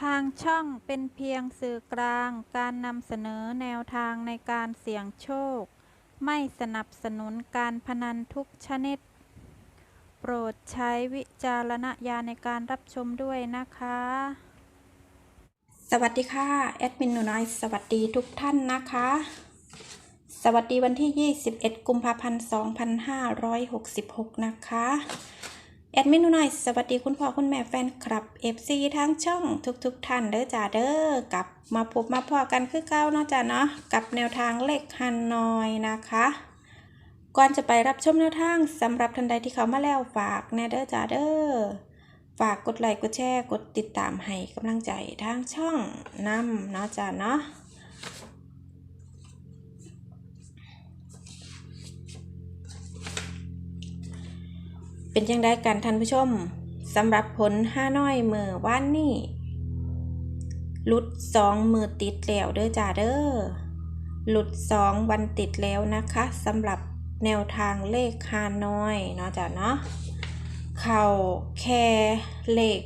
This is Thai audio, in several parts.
ทางช่องเป็นเพียงสื่อกลางการนำเสนอแนวทางในการเสี่ยงโชค ไม่สนับสนุนการพนันทุกชนิด โปรดใช้วิจารณญาณในการรับชมด้วยนะคะ สวัสดีค่ะ แอดมินหนูน้อยสวัสดีทุกท่านนะคะ สวัสดีวันที่ 21 กุมภาพันธ์ 2566 นะคะ แอดมินหนูน้อยสวัสดีคุณพ่อคุณแม่แฟนคลับ FC ทั้งช่องทุกๆทท่านเด้อจ้าเด้อกลับมาพบมาพอกันคือเก้าเนาะจ้าเนาะกับแนวทางเลขฮันนอยนะคะ ก่อนจะไปรับชมแนวทางสำหรับท่านใดที่เขามาแล้วฝากแนเด้อจ้าเด้อฝากกดไลค์กดแชร์กดติดตามให้กำลังใจทางช่องนำเนาะจ้าเนาะ เป็นยังไงกันท่านผู้ชมสำหรับผลห้าน้อยมือว่านนี่หลุดสองมือติดแล้วเด้อจ้าเด้อหลุดสองวันติดแล้วนะคะสำหรับแนวทางเลขฮานอยเนาะจ้าเนาะเข่าแคเล็ก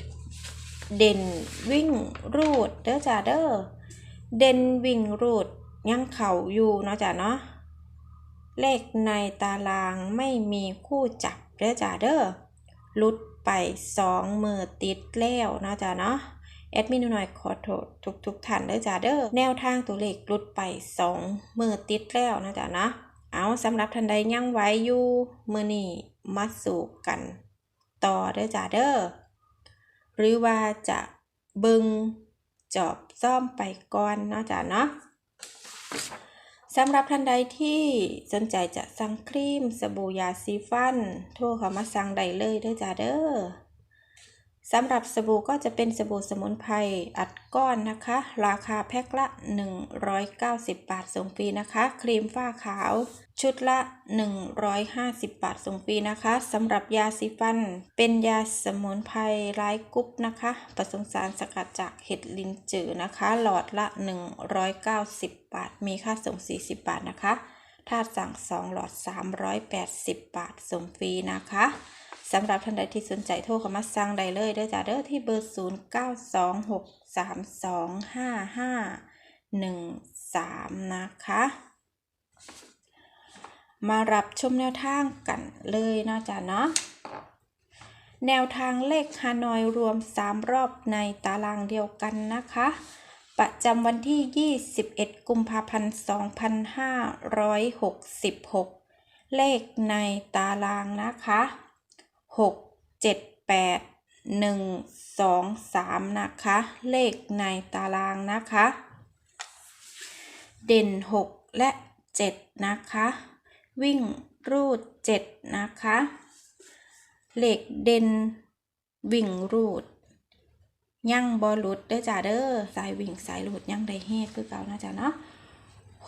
เด่นวิ่งรูดเด้อจ้าเด้อเด่นวิ่งรูดยังเข่าอยู่เนาะจ้าเนาะเลขในตารางไม่มีคู่จับ เด้อจ้าเด้อลุดไปสองมือติดแล้วเนาะจ้าเนาะแอดมินหน่อยขอโทษทุกทุกท่านเด้อจ้าเด้อแนวทางตัวเลขลุดไปสองมือติดแล้วนะจ้าเนาะเอาสำหรับท่านใดยังไว้อยู่มือนี้มาสู่กัน ต่อเด้อจ้าเด้อหรือว่าจะบึงจอบซ่อมไปก่อนเนาะจ้าเนาะ สำหรับท่านใดที่สนใจจะสั่งครีมสบู่ยาสีฟัน โทรเข้ามาสั่งได้เลยเด้อจ้าเด้อ สำหรับสบู่ก็จะเป็นสบู่สมุนไพรอัดก้อนนะคะ ราคาแพ็คละ 190 บาทส่งฟรีนะคะ ครีมฝ้าขาว ชุดละ 150 บาทส่งฟรีนะคะสำหรับยาสีฟัน เป็นยาสมุนไพรไร้กรุ๊ปนะคะผสมสารสกัดจากเห็ดลินจือนะคะ หลอดละ 190 บาท มีค่าส่ง 40 บาทนะคะ ถ้าสั่ง 2 หลอด 380 บาทส่งฟรีนะคะ สำหรับท่านใดที่สนใจโทรเข้ามาสั่งได้เลยเด้อจ้าเด้อที่เบอร์ 0926325513 นะคะ มารับชมแนวทางกันเลยเนาะจ้ะเนาะแนวทางเลขฮานอยรวม 3 รอบในตารางเดียวกันนะคะ ประจำวันที่ 21 กุมภาพันธ์ 2566 เลขในตารางนะคะ 6 7 8 1 2 3นะคะ เลขในตารางนะคะ เด่น6และ7นะคะ วิ่งรูด7นะคะเหล็กเด่นวิ่งรูดยั่งบอลุดเด้อจ้าเด้อสายวิ่งสายรูดยั่งได้เฮคือเก่านะจ้าเนาะ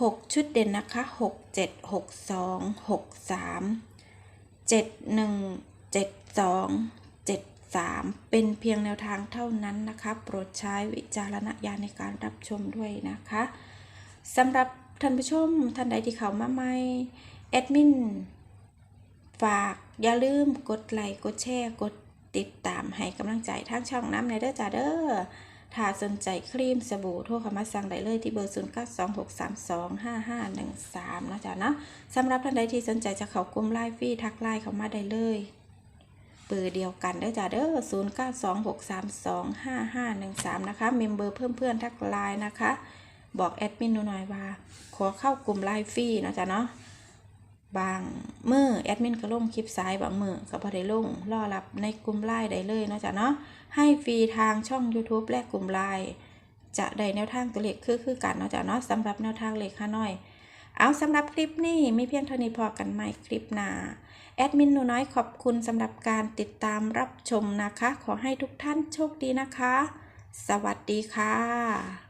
หกชุดเด่นนะคะหกเจ็ดหกสองหกสามเจ็ดหนึ่ง เจ็ดสองเจ็ดสามเป็นเพียงแนวทางเท่านั้นนะคะโปรดใช้วิจารณญาณในการรับชมด้วยนะคะสำหรับท่านผู้ชมท่านใดที่เขามาใหม่แอดมินฝากอย่าลืมกดไลค์กดแชร์กดติดตามให้กำลังใจทางช่องน้ำในเด้อจ้าเด้อถ้าสนใจครีมสบู่โทรเข้ามาสั่งได้เลยที่เบอร์ 0 9 2 6 3 2 5 5 1 3นะจ๊ะเนาะสำหรับท่านใดที่สนใจจะเข้ากลุ่มไลน์ฟรีทักไลน์เข้ามาได้เลย เบอร์เดียวกันเด้อจ้าเด้อ0 9 2 6 3 2 5 5 1 3นะคะ เมมเบอร์เพิ่มเพื่อนทักไลน์นะคะ บอกแอดมินหน่อยว่า ขอเข้ากลุ่มไลน์ฟรีนะจ๊ะเนาะบางมือแอดมินก็ลงคลิปซ้ายบางมือก็พอได้ลงรอรับในกลุ่มไลน์ได้เลยนะจ๊ะเนาะให้ฟรีทางช่อง YouTube และกลุ่มไลน์จะได้แนวทางตัวเลขคือคือกันเนาะจ๊ะเนาะสำหรับแนวทางเลขค่าน้อย เอาสำหรับคลิปนี้มีเพียงเท่านี้พอกันใหม่คลิปหน้าแอดมินหนูน้อยขอบคุณสำหรับการติดตามรับชมนะคะ ขอให้ทุกท่านโชคดีนะคะ สวัสดีค่ะ